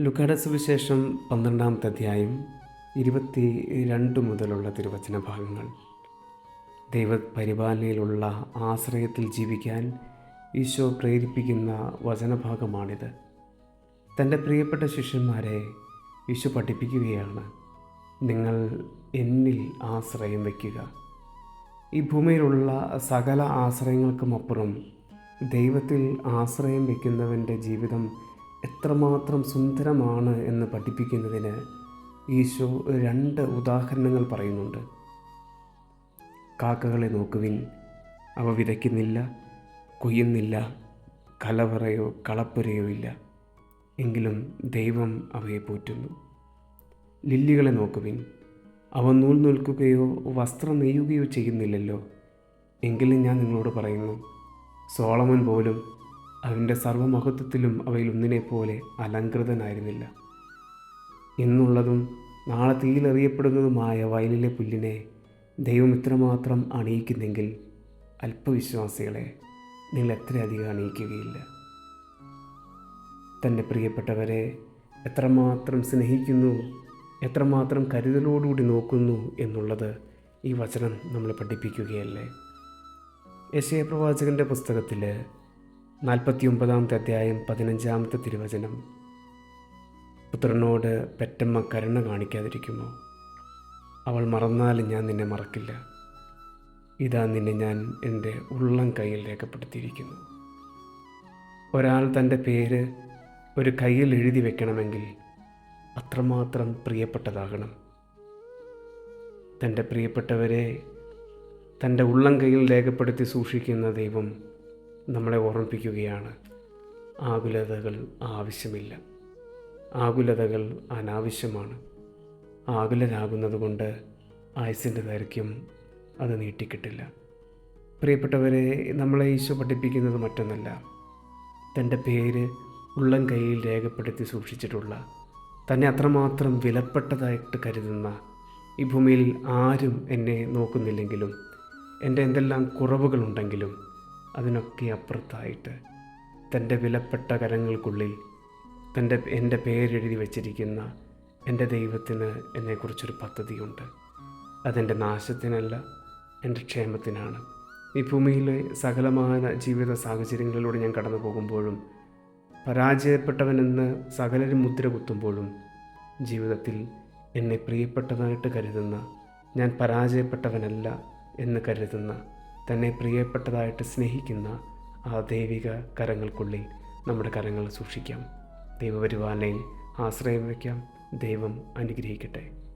ലുക്കാട സുവിശേഷം പന്ത്രണ്ടാമത്തെ അധ്യായം ഇരുപത്തി രണ്ട് മുതലുള്ള തിരുവചന ഭാഗങ്ങൾ. ദൈവപരിപാലനയിലുള്ള ആശ്രയത്തിൽ ജീവിക്കാൻ ഈശോ പ്രേരിപ്പിക്കുന്ന വചനഭാഗമാണിത്. തന്റെ പ്രിയപ്പെട്ട ശിഷ്യന്മാരെ ഈശോ പഠിപ്പിക്കുകയാണ് നിങ്ങൾ എന്നിൽ ആശ്രയം വയ്ക്കുക. ഈ ഭൂമിയിലുള്ള സകല ആശ്രയങ്ങൾക്കുമപ്പുറം ദൈവത്തിൽ ആശ്രയം വയ്ക്കുന്നവന്റെ ജീവിതം എത്രമാത്രം സുന്ദരമാണ് എന്ന് പഠിപ്പിക്കുന്നതിന് ഈശോ രണ്ട് ഉദാഹരണങ്ങൾ പറയുന്നുണ്ട്. കാക്കകളെ നോക്കുവിൻ അവ വിതയ്ക്കുന്നില്ല കൊയ്യുന്നില്ല കലവറയോ കളപ്പുരയോ ഇല്ല. എങ്കിലും ദൈവം അവയെ പോറ്റുന്നു. ലില്ലികളെ നോക്കുവിൻ അവ നൂൽ നിൽക്കുകയോ വസ്ത്രം നെയ്യുകയോ ചെയ്യുന്നില്ലല്ലോ. എങ്കിലും ഞാൻ നിങ്ങളോട് പറയുന്നു സോളമൻ പോലും അവന്റെ സർവമഹത്വത്തിലും അവയിൽ ഒന്നിനെ പോലെ അലങ്കൃതനായിരുന്നില്ല ഇന്നുള്ളതും നാളെ തീയിലെറിയപ്പെടുന്നതുമായ വയലിലെ പുല്ലിനെ ദൈവം ഇത്രമാത്രം അണിയിക്കുന്നെങ്കിൽ അല്പവിശ്വാസികളെ നിങ്ങൾ എത്രയധികം അണിയിക്കുകയില്ല. തന്റെ പ്രിയപ്പെട്ടവരെ എത്രമാത്രം സ്നേഹിക്കുന്നു എത്രമാത്രം കരുതലോടുകൂടി നോക്കുന്നു എന്നുള്ളത് ഈ വചനം നമ്മളെ പഠിപ്പിക്കുകയല്ലേ? യശയ പ്രവാചകന്റെ പുസ്തകത്തിൽ നാൽപ്പത്തി ഒമ്പതാമത്തെ അധ്യായം പതിനഞ്ചാമത്തെ തിരുവചനം. പുത്രനോട് പെറ്റമ്മ കരുണ കാണിക്കാതിരിക്കുമോ? അവൾ മറന്നാലും ഞാൻ നിന്നെ മറക്കില്ല. ഇതാ നിന്നെ ഞാൻ എന്റെ ഉള്ളം കയ്യിൽ രേഖപ്പെടുത്തിയിരിക്കുന്നു. ഒരാൾ തന്റെ പേര് ഒരു കയ്യിൽ എഴുതി വെക്കണമെങ്കിൽ അത്രമാത്രം പ്രിയപ്പെട്ടതാകണം. തന്റെ പ്രിയപ്പെട്ടവരെ തന്റെ ഉള്ളം കയ്യിൽ രേഖപ്പെടുത്തി സൂക്ഷിക്കുന്ന ദൈവം നമ്മളെ ഓർമ്മിപ്പിക്കുകയാണ്. ആകുലതകൾ ആവശ്യമില്ല. ആകുലതകൾ അനാവശ്യമാണ്. ആകുലരാകുന്നത് കൊണ്ട് ആയുസിന്റെ ദൈർഘ്യം അത് നീട്ടിക്കിട്ടില്ല. പ്രിയപ്പെട്ടവരെ നമ്മളെ ഈശോ പഠിപ്പിക്കുന്നത് മറ്റൊന്നല്ല. തന്റെ പേര് ഉള്ളം കയ്യിൽ രേഖപ്പെടുത്തി സൂക്ഷിച്ചിട്ടുള്ള തന്നെ അത്രമാത്രം വിലപ്പെട്ടതായിട്ട് കരുതുന്ന ഈ ഭൂമിയിൽ ആരും എന്നെ നോക്കുന്നില്ലെങ്കിലും എന്റെ എന്തെല്ലാം കുറവുകളുണ്ടെങ്കിലും അതിനൊക്കെ അപ്പുറത്തായിട്ട് തന്റെ വിലപ്പെട്ട കരങ്ങൾക്കുള്ളിൽ തന്റെ എന്റെ പേരെഴുതി വച്ചിരിക്കുന്ന എന്റെ ദൈവത്തിന് എന്നെക്കുറിച്ചൊരു പദ്ധതിയുണ്ട്. അതെന്റെ നാശത്തിനല്ല എന്റെ ക്ഷേമത്തിനാണ്. ഈ ഭൂമിയിലെ സകലമായ ജീവിത സാഹചര്യങ്ങളിലൂടെ ഞാൻ കടന്നു പോകുമ്പോഴും പരാജയപ്പെട്ടവനെന്ന് സകലരും മുദ്ര കുത്തുമ്പോഴും ജീവിതത്തിൽ എന്നെ പ്രിയപ്പെട്ടതായിട്ട് കരുതുന്ന ഞാൻ പരാജയപ്പെട്ടവനല്ല എന്ന് കരുതുന്ന തന്നെ പ്രിയപ്പെട്ടതായിട്ട് സ്നേഹിക്കുന്ന ആ ദൈവിക കരങ്ങൾക്കുള്ളിൽ നമ്മുടെ കരങ്ങൾ സൂക്ഷിക്കാം. ദൈവപരിപാലനയിൽ ആശ്രയം വയ്ക്കാം. ദൈവം അനുഗ്രഹിക്കട്ടെ.